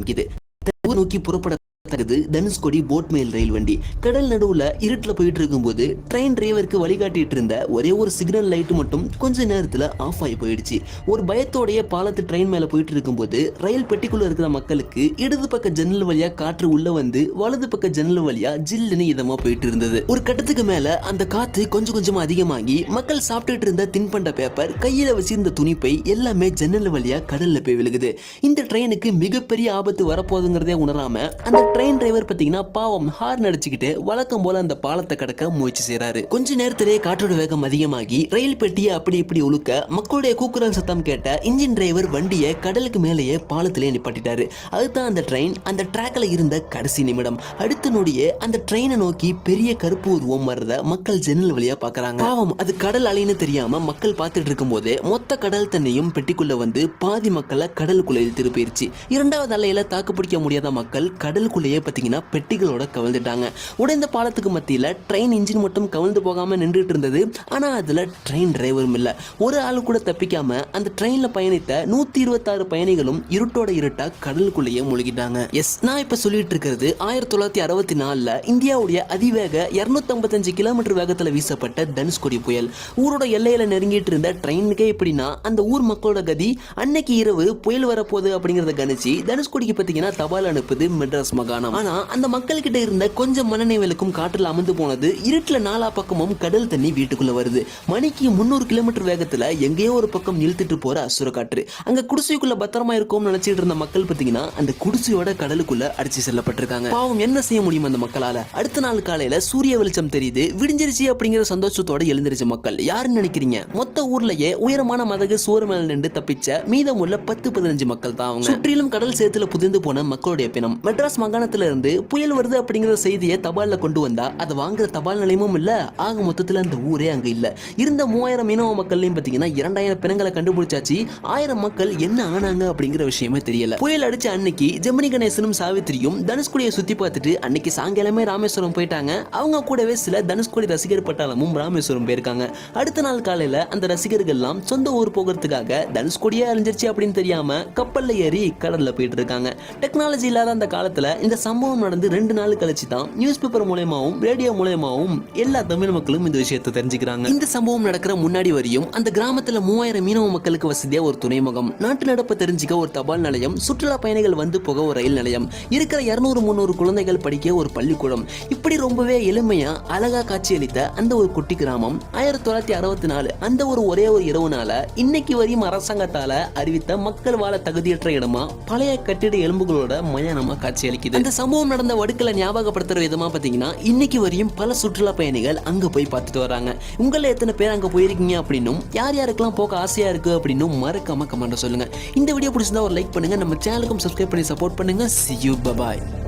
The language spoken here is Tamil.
ஆரம்பிக்குது நோக்கி புறப்பட தகுது தனுஷ்கோடி போட் மேல் ரயில் வண்டி. கடல் நடுவுல இருட்டுல போயிட்டு இருக்கும்போது ட்ரெயின் டிரைவருக்கு வழிகாட்டிட்டு இருந்த ஒரே ஒரு சிக்னல் லைட் மட்டும் கொஞ்ச நேரத்துல ஆஃப் ஆகி போயிடுச்சு. ஒரு பயத்தோடைய பாலத்து ட்ரெயின் மேல போயிட்டு இருக்கும்போது ரயில் பெட்டிக்குள்ள இருக்கிற மக்களுக்கு இடது பக்க ஜன்னல் வழியா காற்று உள்ள வந்து வலது பக்க ஜன்னல் வழியா ஜில்லுன்னு இதமா போயிட்டு இருந்தது ஒரு கட்டத்துக்கு மேல அந்த காத்து கொஞ்சம் கொஞ்சமா அதிகமாகி மக்கள் சாப்பிட்டுட்டு இருந்த தின்பண்ட பேப்பர் கையில வச்சிருந்த துணிப்பை எல்லாமே ஜன்னல் வழியா கடல்ல போய் விழுகுது. இந்த ட்ரெயினுக்கு மிகப்பெரிய ஆபத்து வரப்போகுதுங்கிறதே உணராம அந்த ட்ரெயின் டிரைவர் பாத்தீங்கன்னா பாவம் ஹார்ன் அடிச்சுக்கிட்டு வழக்கம் போல அந்த பாலத்தை கடக்க முயற்சி செய்யறாரு கொஞ்ச நேரத்திலே காற்றோட வேகம் அதிகமாகி ரயில் பெட்டியை அப்படி இப்படி உழுக்க மக்களுடைய கூக்குரல் சத்தம் கேட்ட இன்ஜின் டிரைவர் வண்டியை கடலுக்கு மேலேயே பாலத்திலே நிப்பாட்டிட்டாரு. அதுதான் அந்த ட்ரெயின் அந்த ட்ராக்ல இருந்த கடைசி நிமிடம். அடுத்த நொடியே அந்த ட்ரெயினை நோக்கி பெரிய கருப்பு உருவம் வர்றத மக்கள் ஜன்னல் வழியா பாக்குறாங்க. பாவம் அது கடல் அலைன்னு தெரியாம மக்கள் பார்த்துட்டு இருக்கும்போதே மொத்த கடல் தண்ணியும் பெட்டிக்குள்ள வந்து பாதி மக்களை கடலுக்குள்ள இழுத்துட்டு போயிருச்சு. இரண்டாவது அலையில தாக்கு பிடிக்க முடியாத மக்கள் கடலுக்குள்ளேயே பார்த்தீங்கன்னா பெட்டிகளோட கவிழ்ந்துட்டாங்க. உடைந்த பாலத்துக்கு மத்தியில ட்ரெயின் இன்ஜின் மட்டும் கவிழ்ந்து போகாம நின்றுட்டு இருந்தது. ஆனா அதுல ட்ரெயின் டிரைவரும் இல்ல. ஒரு ஆள் கூட தப்பிக்காம அந்த ட்ரெயின்ல பயணித்த நூத்தி இருபத்தாறு பயணிகளும் இருட்டோட இருட்டா கடலுக்குள்ளேயே மூழ்கிட்டாங்க. எஸ் நான் இப்ப சொல்லிட்டு இருக்கிறது ஆயிரத்தி தொள்ளாயிரத்தி அறுபத்தி நாலில் இந்தியாவுடைய அதிவேக இரநூத்தம்பத்தஞ்சு கிலோமீட்டர் வேகத்தில் வீசப்பட்ட தனுஷ்கோடி புயல். ஊரோட எல்லையில் நெருங்கிட்டு இருந்த ட்ரெயினுக்கே எப்படின்னா அந்த ஊர் மக்களோட கதி அன்னைக்கு இரவு புயல் வரப்போகுது அப்படிங்கிறத கணிச்சு தனுஷ்கோடிக்கு பார்த்தீங்கன்னா தபால் அனுப்புது மெட்ராஸ் மாகாணம். ஆனால் அந்த மக்கள்கிட்ட இருந்த கொஞ்சம் மனநிலைக்கும் காற்றில் அமர்ந்து போனது இருட்டில் நாலா பக்கமும் கடல் தண்ணி வீட்டுக்குள்ளே வருது. மணிக்கு முந்நூறு கிலோமீட்டர் வேகத்தில் எங்கேயோ ஒரு பக்கம் இழுத்துட்டு போகிற அசுர காற்று. அங்க குடிசைக்குள்ள பத்திரமா இருக்கும்னு நினச்சிட்டு இருந்த மக்கள் பார்த்தீங்கன்னா அந்த குடிசையோட கடலுக்குள்ளே அடிச்சு செல்லப்பட்டிருக்காங்க. பாவம் என்ன செய்ய முடியும் அந்த மக்களால? அடுத்த நாள் காலையில சூரிய வெளிச்சம் தெரியுது விடிஞ்சிருச்சு அப்படிங்கிற சந்தோஷத்தோட எழுந்திருச்சு மக்கள். யாருன்னு நினைக்கிறீங்க? மொத்த ஊர்லயே உயரமான மதகு சோறு மேல நின்று தப்பிச்ச மீதமுள்ள பத்து பதினஞ்சு மக்கள் தான் அவங்க. சுற்றிலும் கடல் சேத்துல புதிந்து போன மக்களுடைய பிணம். மெட்ராஸ் மாகாணத்துல இருந்து புயல் வருது அப்படிங்கிற செய்தியை தபால்ல கொண்டு வந்தா அதை வாங்குற தபால் நிலையமும் இல்ல ஆக மொத்தத்துல அந்த ஊரே அங்க இல்ல. இருந்த மூவாயிரம் மீனவ மக்கள்லயும் பாத்தீங்கன்னா இரண்டாயிரம் பிணங்களை கண்டுபிடிச்சாச்சு. ஆயிரம் மக்கள் என்ன ஆனாங்க அப்படிங்கிற விஷயமே தெரியல. புயல் அடிச்ச அன்னைக்கு ஜெமினி கணேசனும் சாவித்திரியும் தனுஷ்குடியை சுத்தி பார்த்துட்டு அன்னைக்கு சாயங்காலமே ராமேஸ்வரம் போயிட்டாங்க. அவங்க கூடவே சில தனுஷ்கோடி ரசிகர் பட்டாளமும் ராமேஸ்வரம் போயிருக்காங்க. அடுத்த நாள் காலையில அந்த ரசிகர்கள்லாம் சொந்த ஊர் போகிறதுக்காக தனுஷ்கோடியே அழிஞ்சிருச்சு அப்படின்னு தெரியாம கப்பல்ல ஏறி கடல்ல போயிட்டு இருக்காங்க. டெக்னாலஜி இல்லாத அந்த காலத்துல இந்த சம்பவம் நடந்து ரெண்டு நாள் கழிச்சு தான் நியூஸ் பேப்பர் மூலயமாவும் ரேடியோ மூலயமாவும் எல்லா தமிழ் மக்களும் இந்த விஷயத்தை தெரிஞ்சுக்கிறாங்க. இந்த சம்பவம் நடக்கிற முன்னாடி வரையும் அந்த கிராமத்துல மூவாயிரம் மீனவ மக்களுக்கு வசதியா ஒரு துணைமுகம் நாட்டு நடப்பை தெரிஞ்சுக்க ஒரு தபால் நிலையம் சுற்றுலா பயணிகள் வந்து போக ஒரு ரயில் நிலையம் இருக்கிற இருநூறு முந்நூறு குழந்தைகள் படிக்க ஒரு பள்ளிக்கூடம். இப்படி ரொம்பவே எளிமையா அழகா காட்சியளித்த அந்த ஒரு குட்டி கிராமம் ஆயிரத்தி தொள்ளாயிரத்தி அறுபத்தி நாலு அந்த ஒரு ஒரே ஒரு இரவுனால இன்னைக்கு வரையும் அரசாங்கத்தால அறிவித்த மக்கள் வாழ தகுதியற்ற இடமா பழைய கட்டிட எலும்புகளோட மயானமா காட்சியளிக்குது. அந்த சம்பவம் நடந்த வடுக்கல ஞாபகப்படுத்துற விதமா பாத்தீங்கன்னா இன்னைக்கு வரையும் பல சுற்றுலா பயணிகள் அங்க போய் பார்த்துட்டு வராங்க. உங்கள எத்தனை பேர் அங்க போயிருக்கீங்க அப்படின்னும் யார் யாருக்கெல்லாம் போக ஆசையா இருக்கு அப்படின்னும் மறக்காம கமெண்ட் சொல்லுங்க. இந்த வீடியோ பிடிச்சிருந்தா ஒரு லைக் பண்ணுங்க. நம்ம சேனலுக்கும் சப்ஸ்கிரைப் பண்ணி சப்போர்ட் பண்ணுங்க. See you bye bye